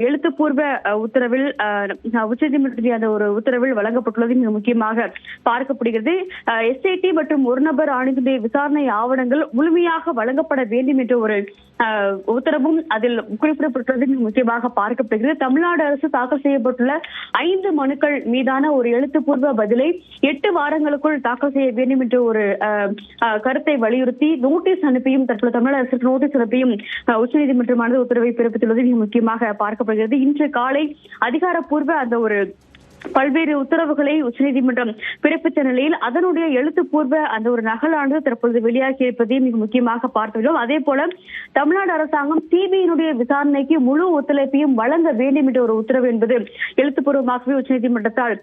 எழுத்துப்பூர்வ அஹ், உத்தரவில் அஹ், உச்சநீதிமன்றத்தின் அந்த ஒரு உத்தரவில் வழங்கப்பட்டுள்ளது மிக முக்கியமாக பார்க்கப்படுகிறது. எஸ்ஐடி மற்றும் ஒரு நபர் ஆணையத்துடைய விசாரணை ஆவணங்கள் முழுமையாக வழங்கப்பட வேண்டும் என்ற ஒரு உத்தரவும் அதில் குறிப்பிடப்பட்டுள்ளது மிக முக்கியமாக பார்க்கப்படுகிறது. தமிழ்நாடு அரசு தாக்கல் செய்யப்பட்டுள்ள ஐந்து மனுக்கள் மீதான ஒரு எழுத்துப்பூர்வ பதிலை எட்டு வாரங்களுக்குள் தாக்கல் செய்ய வேண்டும் என்ற ஒரு அஹ், அஹ், கருத்தை வலியுறுத்தி நோட்டீஸ் அனுப்பியும் தற்போது தமிழக அரசுக்கு நோட்டீஸ் அனுப்பியும் உச்சநீதிமன்றமானது உத்தரவை பிறப்பித்துள்ளது. மிக முக்கியமாக பார்க்கப்படுகிறது இன்று காலை அதிகாரப்பூர்வ அந்த ஒரு பல்வேறு உத்தரவுகளை உச்சநீதிமன்றம் பிறப்பித்த நிலையில் அதனுடைய எழுத்துப்பூர்வ அந்த ஒரு நகலானது தற்பொழுது வெளியாகி இருப்பதை மிக முக்கியமாக பார்த்துள்ளோம். அதே போல தமிழ்நாடு அரசாங்கம் சிபிஐனுடைய விசாரணைக்கு முழு ஒத்துழைப்பையும் வழங்க வேண்டும் என்ற ஒரு உத்தரவு என்பது எழுத்துப்பூர்வமாகவே உச்சநீதிமன்றத்தால்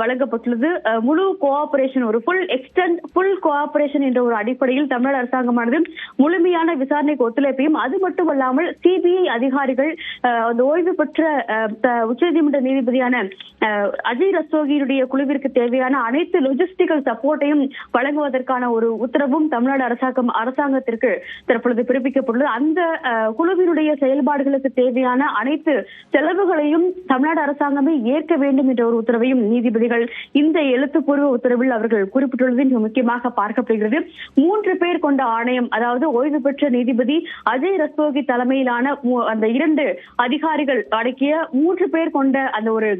வழங்கப்பட்டுள்ளது. அஹ், முழு கோஆபரேஷன் ஒரு ஃபுல் எக்ஸ்டென்ட் ஃபுல் கோஆபரேஷன் என்ற ஒரு அடிப்படையில் தமிழ்நாடு அரசாங்கமானது முழுமையான விசாரணைக்கு ஒத்துழைப்பையும் அது மட்டுமல்லாமல் சிபிஐ அதிகாரிகள் அந்த ஓய்வு பெற்ற அஹ், உச்சநீதிமன்ற நீதிபதியான அஹ், அஜய் ரஸ்தோகியுடைய குழுவிற்கு தேவையான அனைத்து லொஜிஸ்டிக்கல் சப்போர்ட்டையும் வழங்குவதற்கான ஒரு உத்தரவும் தமிழ்நாடு அரசாங்கம் அரசாங்கத்திற்கு தற்பொழுது பிறப்பிக்கப்பட்டுள்ளது. அந்த அஹ், குழுவினுடைய செயல்பாடுகளுக்கு தேவையான அனைத்து செலவுகளையும் தமிழ்நாடு அரசாங்கமே ஏற்க வேண்டும் என்ற ஒரு உத்தரவையும் நீதிபதிகள் இந்த எழுத்துப்பூர்வ உத்தரவில் அவர்கள் குறிப்பிட்டுள்ளது மிக முக்கியமாக பார்க்கப்படுகிறது. மூன்று பேர் கொண்ட ஆணையம் அதாவது ஓய்வு பெற்ற நீதிபதி அஜய் ரஸ்தோகி தலைமையிலான மூ- அந்த இரண்டு அதிகாரிகள் அடக்கிய மூன்று பேர் கொண்ட அந்த ஒரு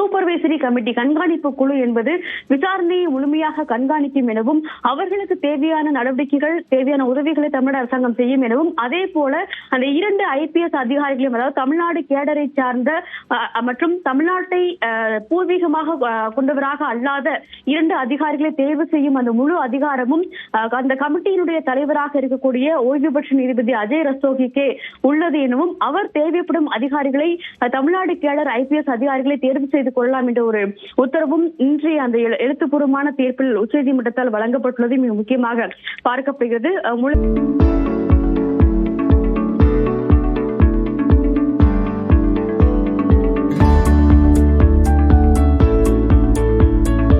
சூப்பர்வைசரி கமிட்டி கண்காணிப்பு குழு என்பது விசாரணையை முழுமையாக கண்காணிக்கும் எனவும் அவர்களுக்கு தேவையான நடவடிக்கைகள் தேவையான உதவிகளை தமிழக அரசாங்கம் செய்யும் எனவும் அதே போல அந்த இரண்டு ஐபிஎஸ் அதிகாரிகளையும் அதாவது தமிழ்நாடு கேடரை சார்ந்த மற்றும் தமிழ்நாட்டை பூர்வீகமாக கொண்டவராக அல்லாத இரண்டு அதிகாரிகளை தேர்வு செய்யும் அந்த முழு அதிகாரமும் அந்த கமிட்டியினுடைய தலைவராக இருக்கக்கூடிய ஓய்வு பெற்ற நீதிபதி அஜய் ரஸ்தோகிக்கே உள்ளது எனவும் அவர் தேவைப்படும் அதிகாரிகளை தமிழ்நாடு கேடர் ஐபிஎஸ் அதிகாரிகளை தேர்வு செய்து கொள்ளலாம் என்ற ஒரு உத்தரவும் இன்றைய அந்த எழுத்துப்பூர்வமான தீர்ப்பில் உச்சநீதிமன்றத்தால் வழங்கப்பட்டுள்ளது மிக முக்கியமாக பார்க்கப்படுகிறது. முழு